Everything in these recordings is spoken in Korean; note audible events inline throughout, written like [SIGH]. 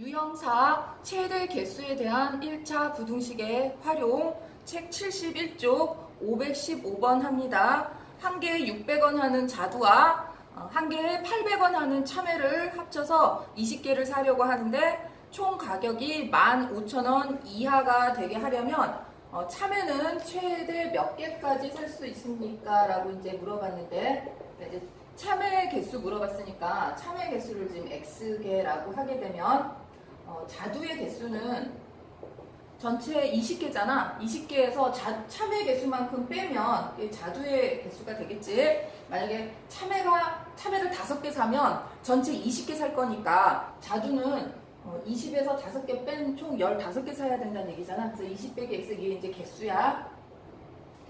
유형사 최대 개수에 대한 1차 부등식의 활용 책 71쪽 515번 합니다. 한 개에 600원 하는 자두와 어, 한 개에 800원 하는 참외를 합쳐서 20개를 사려고 하는데 총 가격이 15,000원 이하가 되게 하려면 어, 참외는 최대 몇 개까지 살 수 있습니까? 라고 이제 물어봤는데 이제 참외 개수 물어봤으니까 참외 개수를 지금 X개라고 하게 되면 어, 자두의 개수는 전체 20개잖아. 20개에서 자, 참외 개수만큼 빼면 자두의 개수가 되겠지. 만약에 참외가 참외를 5개 사면 전체 20개 살 거니까 자두는 어, 20에서 5개 뺀 총 15개 사야 된다는 얘기잖아. 그래서 20 빼기 X 이게 이제 개수야.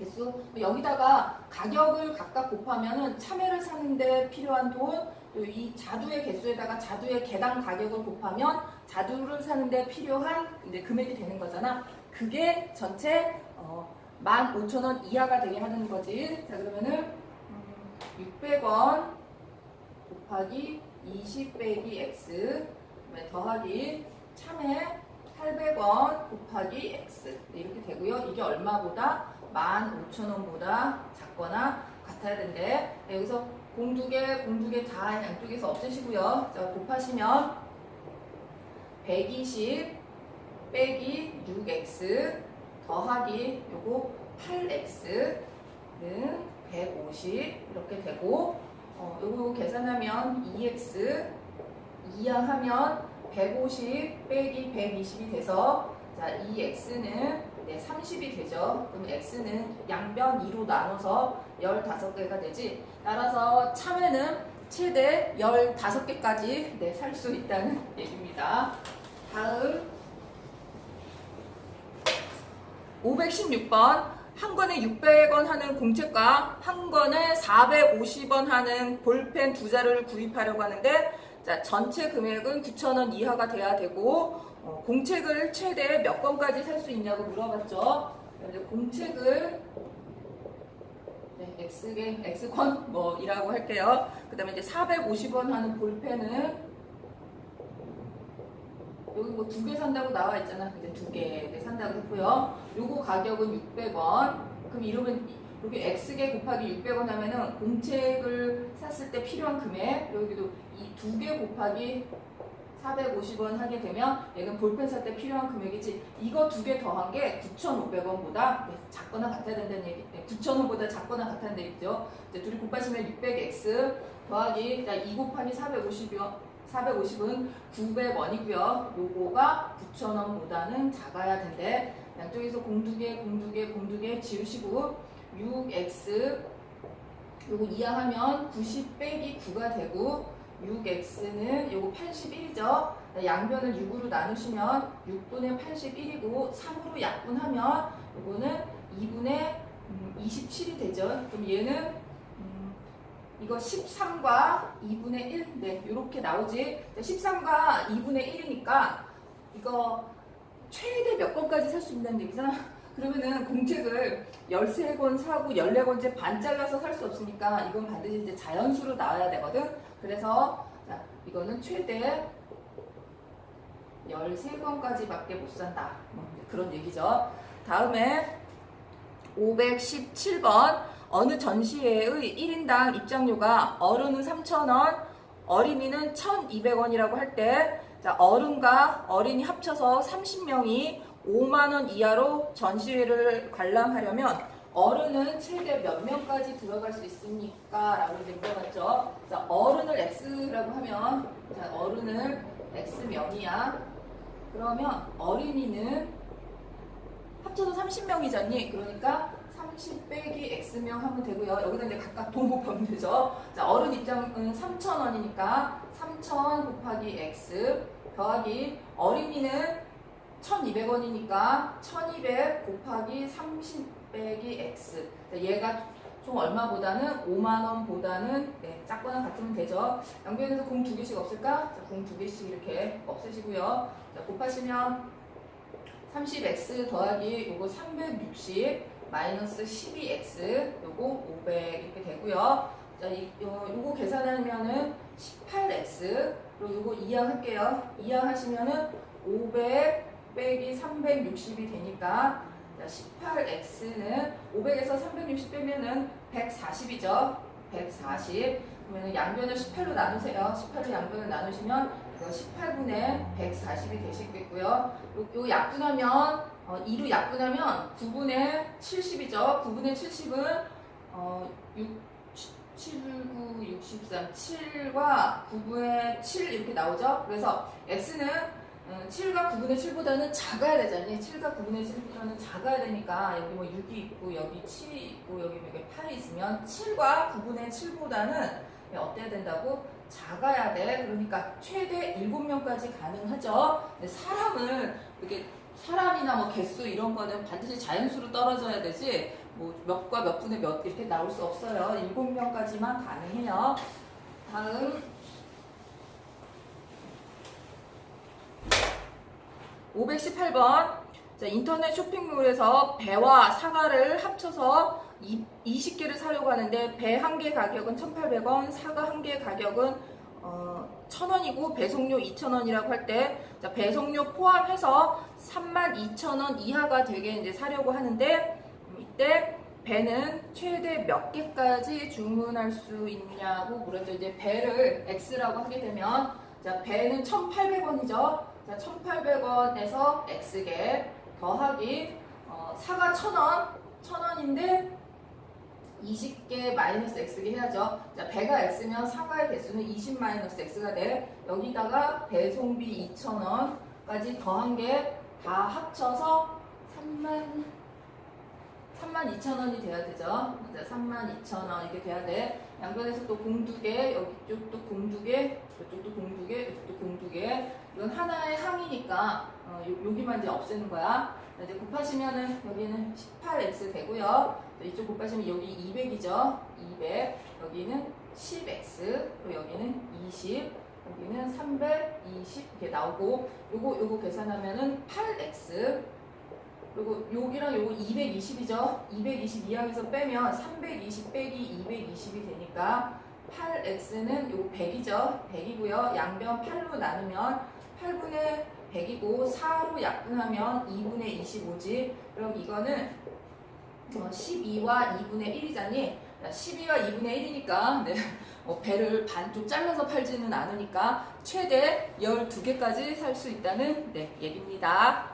개수. 여기다가 가격을 각각 곱하면은 참외를 사는데 필요한 돈, 또이 자두의 개수에다가 자두의 개당 가격을 곱하면 자두를 사는데 필요한 이제 금액이 되는 거잖아. 그게 전체 어, 15,000원 이하가 되게 하는 거지. 자, 그러면은 음, 600원 곱하기 20 빼기 x 더하기 참외 800원 곱하기 x 네, 이렇게 되고요. 이게 얼마보다 15,000원보다 작거나 같아야 된대. 네, 여기서 공 두 개, 공 두 개 다 양쪽에서 없애시고요. 자, 곱하시면 120 빼기 6x 더하기 요거 8x는 150 이렇게 되고 어, 요거 계산하면 2x 이항하면 150 빼기 120이 돼서 자, 이 x는 네, 30이 되죠. 그럼 x는 양변 2로 나눠서 15개가 되지. 따라서 참외는 최대 15개까지 네, 살 수 있다는 [LAUGHS] 얘기입니다. 다음 516번 한 권에 600원 하는 공책과 한 권에 450원 하는 볼펜 두 자루를 구입하려고 하는데 자, 전체 금액은 9,000원 이하가 돼야 되고 어, 공책을 최대 몇 권까지 살 수 있냐고 물어봤죠. 이제 공책을 네, X개, X권 뭐이라고 할게요. 그 다음에 이제 450원 하는 볼펜은 여기 뭐 두 개 산다고 나와 있잖아. 근데 두 개 산다고 했고요. 요거 가격은 600원. 그럼 이러면 여기 X개 곱하기 600원 하면은 공책을 샀을 때 필요한 금액 여기도 이 두 개 곱하기 450원 하게 되면 얘는 볼펜 살 때 필요한 금액이지. 이거 두 개 더한 게 9,500원보다 작거나 같아야 된다는 얘기 9,000원보다 작거나 같다는 얘기죠. 이제 둘이 곱하시면 600x 더하기 자, 2 곱하기 450원 450은 900원이고요. 요거가 9,000원보다는 작아야 된대. 양쪽에서 공두개 공두개 공두개 지우시고 6x 요거 이항하면 90 빼기 9가 되고 6x는 요거 81이죠. 양변을 6으로 나누시면 6분의 81이고 3으로 약분하면 요거는 2분의 27이 되죠. 그럼 얘는 음, 이거 13과 2분의 1, 네, 이렇게 나오지. 13과 2분의 1이니까 이거 최대 몇 권까지 살 수 있다는 얘기잖아. 그러면은 공책을 13권 사고 14권째 반 잘라서 살 수 없으니까 이건 반드시 이제 자연수로 나와야 되거든. 그래서 자, 이거는 최대 13권까지밖에 못 산다. 뭐 그런 얘기죠. 다음에 517번 어느 전시회의 1인당 입장료가 어른은 3,000원, 어린이는 1,200원이라고 할때 자, 어른과 어린이 합쳐서 30명이 5만 원 이하로 전시회를 관람하려면 어른은 최대 몇 명까지 들어갈 수 있습니까? 라고 이제 물어봤죠. 자, 어른을 X라고 하면 자, 어른을 X명이야. 그러면 어린이는 합쳐서 30명이잖니? 그러니까 30 빼기 X명 하면 되고요. 여기다 이제 각각 돈 곱하면 되죠. 자, 어른 입장은 3,000원이니까 3,000 곱하기 X 더하기 어린이는 1200원이니까 1200 곱하기 30 빼기 x. 얘가 총 얼마보다는? 5만원보다는? 네, 작거나 같으면 되죠. 양변에서 공 두 개씩 없을까? 공 두 개씩 이렇게 없애시고요. 자, 곱하시면 30x 더하기 요거 360 마이너스 12x 요거 500 이렇게 되고요. 자, 이, 요, 요거 계산하면은 18x 그리고 요거 이항 할게요. 이항 하시면은 500 빼기 360이 되니까 자, 18x는 500에서 360 빼면은 140이죠. 140. 그러면 양변을 18로 나누세요. 18로 양변을 나누시면 이거 18분의 140이 되시겠고요. 요, 요 약분하면 어, 2로 약분하면 9분의 70이죠. 9분의 70은 어, 6, 7, 9, 63, 7과 9분의 7 이렇게 나오죠. 그래서 x는 음, 7과 9분의 7보다는 작아야 되잖아요. 7과 9분의 7보다는 작아야 되니까 여기 뭐 6이 있고 여기 7이 있고 여기 뭐 이렇게 8이 있으면 7과 9분의 7보다는 어때야 된다고? 작아야 돼. 그러니까 최대 7명까지 가능하죠. 근데 사람은 이렇게 사람이나 뭐 개수 이런 거는 반드시 자연수로 떨어져야 되지 뭐 몇과 몇 분의 몇 이렇게 나올 수 없어요. 7명까지만 가능해요. 다음 518번 자, 인터넷 쇼핑몰에서 배와 사과를 합쳐서 20개를 사려고 하는데 배 한 개 가격은 1,800원, 사과 한 개 가격은 어, 1,000원이고 배송료 2,000원이라고 할 때 배송료 포함해서 32,000원 이하가 되게 이제 사려고 하는데 음, 이때 배는 최대 몇 개까지 주문할 수 있냐고 물었죠. 이제 배를 X라고 하게 되면 자, 배는 1,800원이죠. 자, 1,800원에서 X개 더하기 어, 사과 1,000원, 1,000원인데 20개 마이너스 X개 해야죠. 자, 배가 X면 사과의 개수는 20 마이너스 X가 돼. 여기다가 배송비 2,000원까지 더한 게 다 합쳐서 3만 3만 2천 원이 돼야 되죠. 자, 3만 2천 원 이렇게 돼야 돼. 양변에서 또 공 두 개, 여기 쪽도 공 두 개, 이쪽도 공 두 개, 이쪽도 공 두 개. 이건 하나의 항이니까 어, 요, 여기만 이제 없애는 거야. 자, 이제 곱하시면은 여기는 18x 되고요. 자, 이쪽 곱하시면 여기 200이죠. 200. 여기는 10x. 그리고 여기는 20. 여기는 320 이렇게 나오고 요거 요거 계산하면은 8x. 그리고 여기랑 요거 220이죠. 220 이항에서 빼면 320 빼기 220이 되니까 8x는 요거 100이죠. 100이고요. 양변 8로 나누면 8분의 100이고 4로 약분하면 2분의 25지. 그럼 이거는 어, 12와 2분의 1이잖니. 12와 2분의 1이니까 [LAUGHS] 네. 어, 배를 반쪽 잘라서 팔지는 않으니까 최대 12개까지 살 수 있다는 네, 얘기입니다.